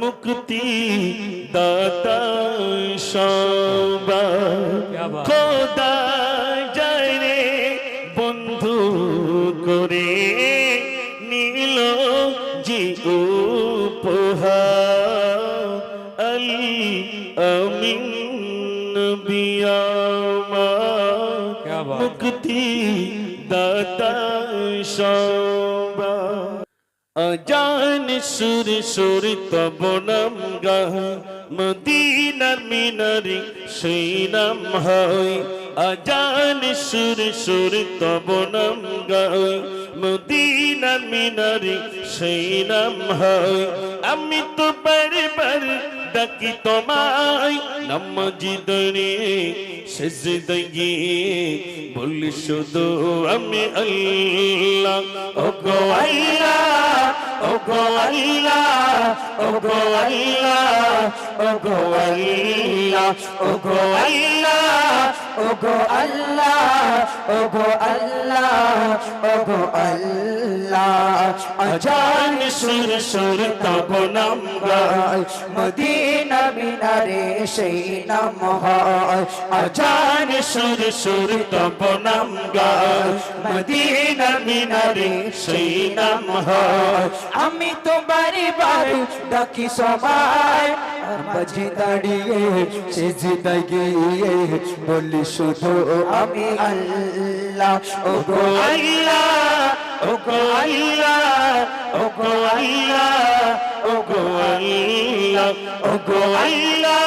মুক্তি দাতা মুক্তি সবা অজান সুর সুর তব নাম গাহ, মদিনার মিনারি সেই নাম অজান সুর সুর তব নাম গাহ, মদিনার মিনারি সেই নাম আমি তো বারবার ডাকি তোমায় নামাজি দাঁড়িয়ে শেষ গিয়ে বলি শুধু আমি আল্লাহ। ও গো আল্লাহ ও গো আল্লাহ ও গো আল্লাহ ও গো আল্লাহ ও গো আল্লাহ ও গো আল্লাহ ও গো আল্লাহ ও গো আল্লাহ। আজান সুর সুর তব নাম গায় মদিনা মিনারে সেই নাম হয়। আজান সুর সুর তব নাম গায় মদিনা মিনারে সেই নাম হয়। আমি তো বারে বারে ডাকি সবাই বাজি দাঁড়িয়ে সেজদা গিয়ে বলি শুধু আমি আল্লাহ ও গো আল্লাহ ও গো আল্লাহ ও গো আল্লাহ ও গো আল্লাহ ও গো আল্লাহ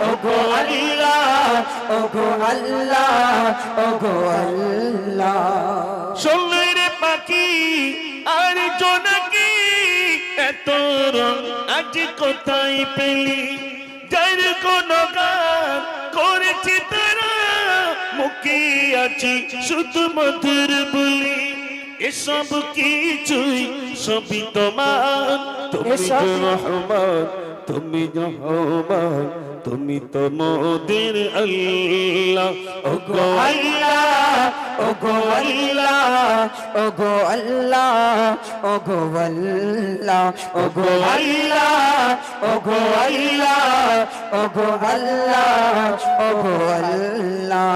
ও গো আল্লাহ ও গো আল্লাহ ও গো আল্লাহ। সোনার পাখি আর জোনাকি, এত রং আজ কোথায় পেলি? যার কোন গান করেছি তারা মুখে আছি শুধু মধুর বলি এসব কিছুই সবই তোমার তুমি রহমান তুমি রহমান তুমি তো মোদের আল্লাহ। ও গো আল্লাহ ও গো আল্লাহ ও গো আল্লাহ ও গো আল্লাহ ও গো আল্লাহ ও গো আল্লাহ ও গো আল্লাহ ও গো আল্লাহ।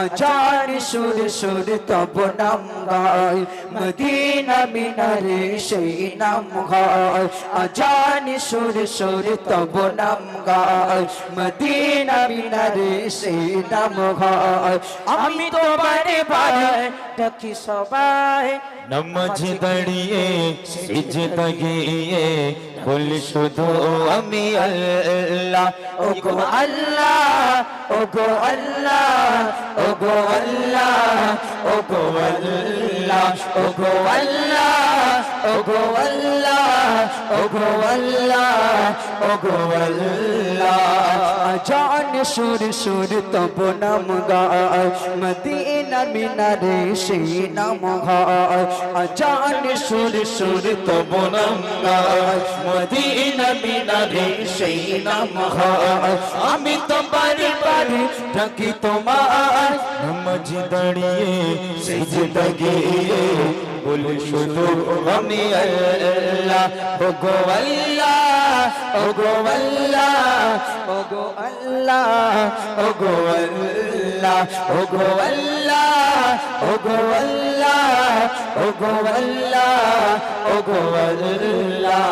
আচার সুর সুর তব নাম গায় মদিনা মিনারে সেই নাম গায় আজান সুর সুর তব নাম গায় মদিনা মিনারে সেই নাম গায় আমি তো বারে বারে ডাকি সবাই নামাজ দাঁড়িয়ে সিজদা গিয়ে বলি শুধু আমি আল্লাহ ও গো আল্লাহ ও গো আল্লাহ ও গো আল্লাহ ও গো আল্লাহ अल्लाह ओगो अल्लाह ओगो अल्लाह ओगो अल्लाह ओगो अल्लाह जान सुर सुर तब नम गाय मदीना मीनारे से नम गाय अजान सुर सुर तब नम गाय मदीना मीनारे से नम गाय আমি তোমার বাড়ি ডাকি তোমার নামাজ দাঁড়িয়ে সেজে দাঁড়িয়ে গিয়ে বলি শুধু আমি আল্লাহ ও গো আল্লাহ ও গো আল্লাহ ও আল্লাহ ও আল্লাহ ও আল্লাহ ও আল্লাহ ও আল্লাহ ও আল্লাহ।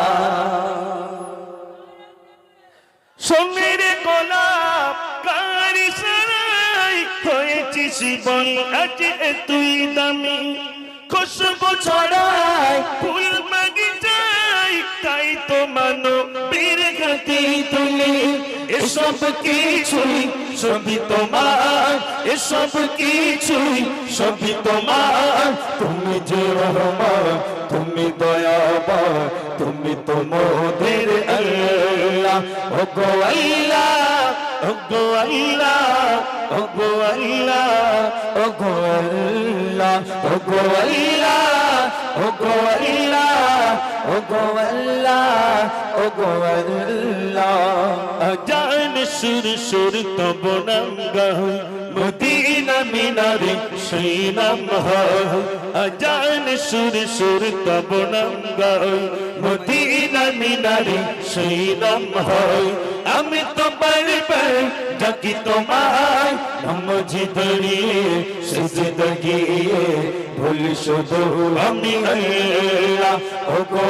সোনের গোলাপ জীবন আজ তুই দামি। খুশবু ছড়াই ফুল বাগিচাই তাই তো মানো বীর গতি তুলি এসব কিছুই, সবই তোমার। এসব কিছুই, সবই তোমার। তুমি যে রহমান, তুমি দয়াবান, তুমি তো মোদের আল্লাহ। ও গো আল্লাহ। ওগো আল্লাহ ওগো আল্লাহ ওগো আল্লাহ ওগো আল্লাহ ওগো আল্লাহ জান সুর সুর তব নঙ্গহ মদিনা মিনারি সেই নমহ জান সুর সুর তব নঙ্গহ মদিনা মিনারে নমহ আমি তো বারে বারে ডাকি তোমায় নমজি ধরিয়ে সেজে দগিয়ে, ভুল শুধু আমি আল্লাহ। ও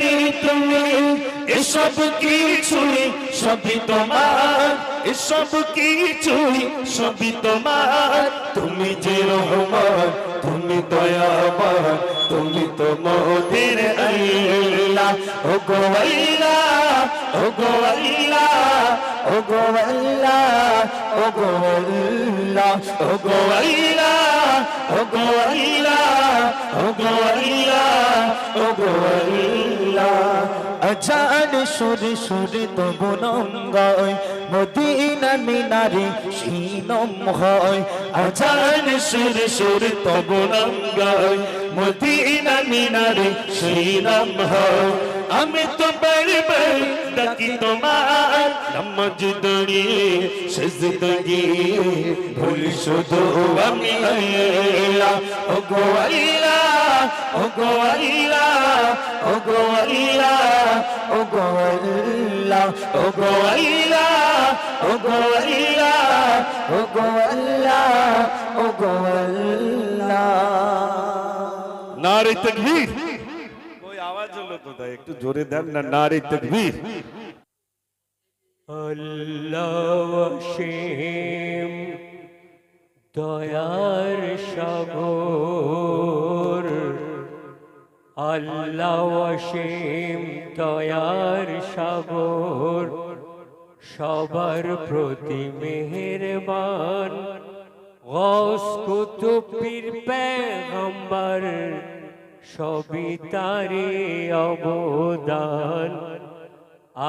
গতি তুমি এসব কিছুই সবই তোমার। এসব কিছুই সবই তোমার। তুমি যে রহমান, তুমি দয়াবান, তুমি তো মোদের আল্লাহ ও গো আল্লাহ ও গো আল্লাহ ও গো আল্লাহ ও গো আল্লাহ ও গো আল্লাহ ও গো আল্লাহ ও গো আল্লাহ ও গো আল্লাহ আজান সুরে সুরে তব নঙ্গায়, মদিনা মিনারে শিনম হয়। আজান সুর সুর তব নাম গায় মদিনা মিনারে সেই নাম হয়। আমি তো বারবার ডাকি তোমার নামাজ দাঁড়িয়ে সেজদা গিয়ে ভুল শুধু আমি আল্লাহ ও গো আল্লাহ ও গো আল্লাহ ও গো আল্লাহ ও গো আল্লাহ ও গো আল্লাহ ও গো আল্লাহ ও গো আল্লাহ ও গো আল্লাহ। নারে তকবীর হলো তো তাই একটু জোরে দেন না নারে তকবীর। আল্লাহ দয়ার সাগর। আল্লাহ অসীম দয়ার সাগর। সবার প্রতি মেহেরবান। গৌস কুতুব পীর পেগম্বর। সবই তারে অবদান।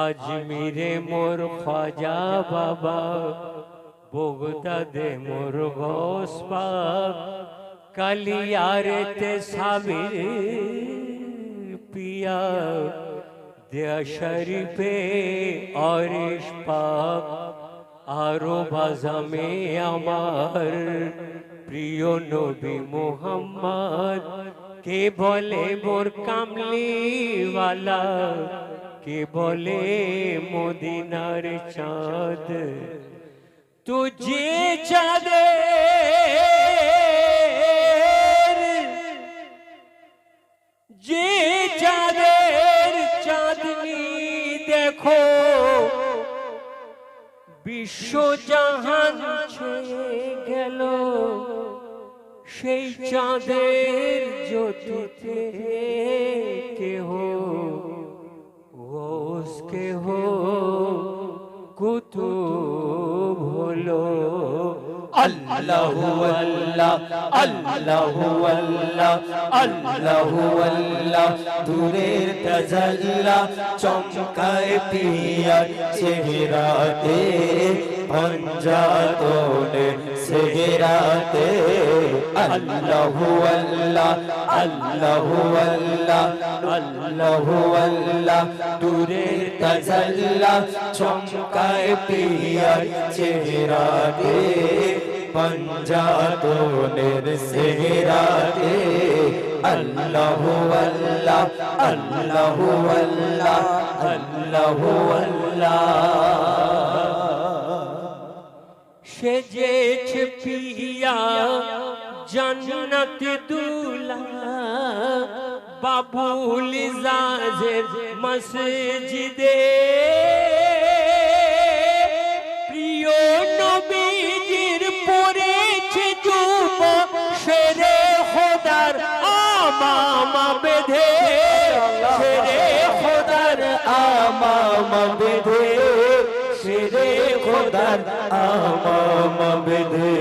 আজমিরে মোর খাজা বাবা, বগদাদে মোর গৌস পাক কালিয়ারেতে সাবির পিয়া, দেয়া শরীফে অরিশ পাক আরও বাজামে আমার প্রিয় নবী মোহাম্মদ কে বলে মোর কামলিওয়ালা? কে বলে মদিনার চাঁদ? তুঝে চাঁদে যে চাঁদের চাঁদনি দেখো, বিশ্ব জাহান গেল। সেই চাঁদের জ্যোতিতে কে হো वो उसके हो। कुतुब होलो अल्लाह अल्लाह अल्लाह अल्लाह अल्लाह अल्लाह। दूरेर तजल्ला चमकाए पिया चेहरा दे। পঞ্জাতনে সেহরাতে, আল্লাহ আল্লাহ আল্লাহ আল্লাহ আল্লাহ আল্লাহ দূরের তাজাল্লা চমকায় পিয়ার চেহারাতে পঞ্জাতনের সেহরাতে, আল্লাহ আল্লাহ আল্লাহ আল্লাহ আল্লাহ আল্লাহ। সেজেছে পিয়া জন্নত দুলা। বাবুল জাজের মসজিদে। প্রিয় নবীজির পড়েছে চুপ সেরে খোদার আমামা বেঁধে। সেরে আমাম বেঁধে। শেরে খোদার আমাম বেঁধে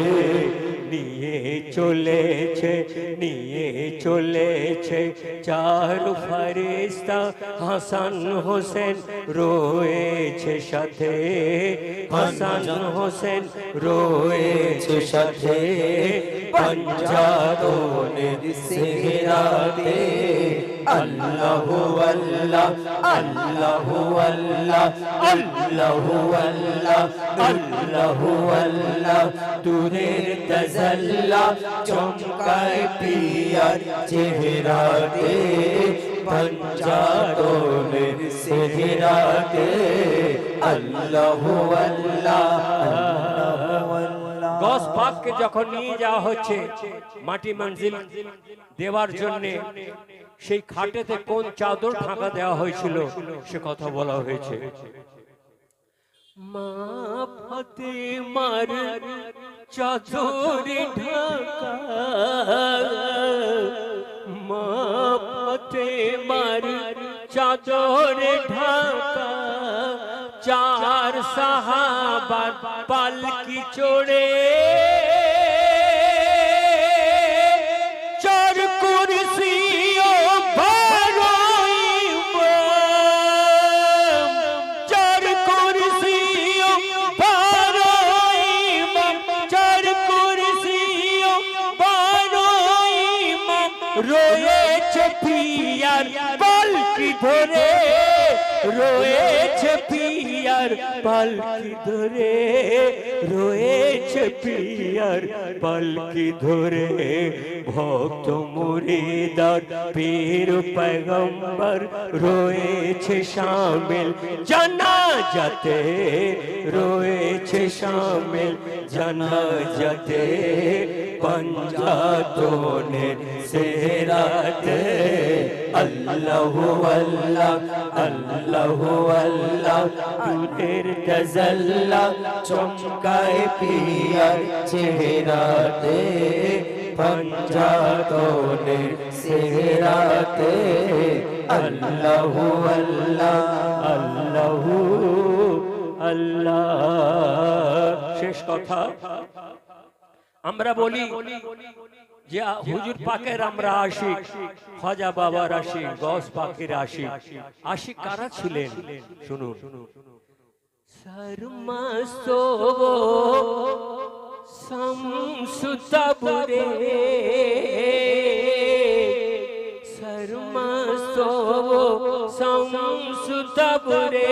নিয়ে চলেছে নিয়ে চলেছে চার ফারিস্তা। হাসান হোসেন রয়েছে সাথে, হাসান হোসেন রয়েছে সাথে। পঞ্জাতনের সেহরাতে আল্লাহু আল্লাহ আল্লাহু আল্লাহ আল্লাহু আল্লাহ আল্লাহু আল্লাহ দূরের তাজাল্লা চমকায় পিয়ার চেহারাতে পঞ্জাতনের সেহরাতে আল্লাহু আল্লাহ আল্লাহু গস পাককে যখন নিয়ে যাওয়া হচ্ছে, মাটি মঞ্জিল দেওয়ার জন্য, সেই খাটেতে কোন চাদর ঢাকা দেওয়া হয়েছিল, সে কথা বলা হয়েছে। মা ফতে মার চাদরে ঢাকা, মা ফতে মার চাদরে ঢাকা। চার সাহাবার পালকি চড়ে চার রয়েছে পিয়ার পালকি ধরে রয়েছে পিয়ার পালকি ধরে। ভক্ত মুরিদার পীর পয়গম্বর রয়েছে শামিল জানা যাতে রয়েছে শামিল জানা যাতে পঞ্জাতনের সেরাতে। আল্লাহু আল্লাহ আল্লাহু আল্লাহ দূরের তাজাল্লা চমকায় পিয়ার চেহারাতে পঞ্জাতনের সেহরাতে আল্লাহু আল্লাহ আল্লাহু আল্লাহ শেষ কথা। আমরা বলি যে হুজুর পাকের আমরা আশিক, খাজা বাবার আশিক, গস পাকের আশিক। আশিক কারা ছিলেন? শুনুন। শর্মাসো সমসুতবরে শর্মাসো সমসুতবরে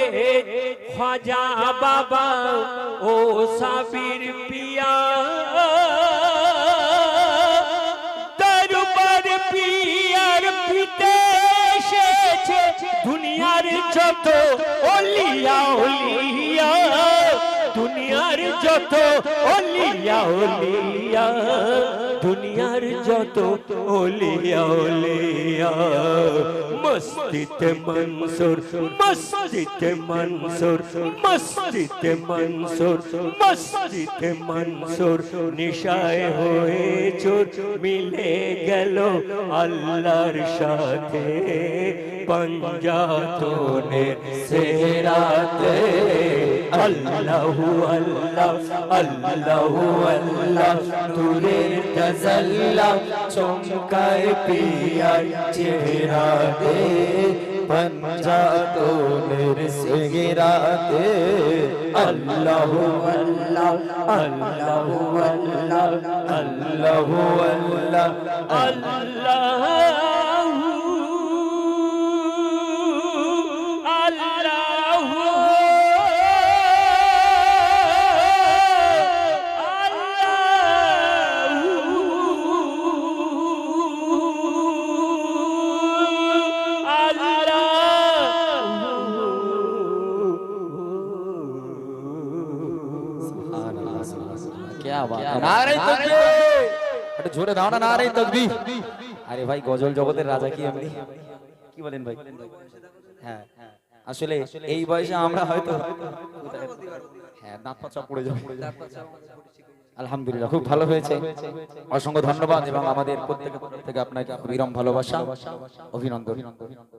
খাজা বাবা ও সাবির পিয়া। যত অলিয়া অলিয়া দুনিয়ার যত অলিয়া অলিয়া দুনিয়ার যত অলিয়া অলিয়া মসজিদে মনসুর মসজিদে মনসুর মসজিদে মনসুর মসজিদে মনসুর। নিশায় হয়ে চোর মিলে গেল আল্লাহর সাথে। পঞ্জাতনের সেরাতে আল্লাহু আল্লাহ আল্লাহু আল্লাহ দূরের তাজাল্লা চমকায় পিয়ার চেহারাতে পঞ্জাতনের সেহরাতে আল্লাহু আল্লাহ আল্লাহু আল্লাহ আল্লাহু আল্লাহ আল্লাহ আল্লাহ জোরে দাও না নারে তকবীর আরে ভাই গজল জগতের রাজা কি আপনি কি বলেন ভাই হ্যাঁ আসলে এই বয়সে আমরা হয়তো হ্যাঁ দাঁত পাচা পড়ে যাব। আলহামদুলিল্লাহ খুব ভালো হয়েছে। অসংখ্য ধন্যবাদ এবং আমাদের প্রত্যেকের থেকে আপনাকে বিরম ভালোবাসা। অভিনন্দন।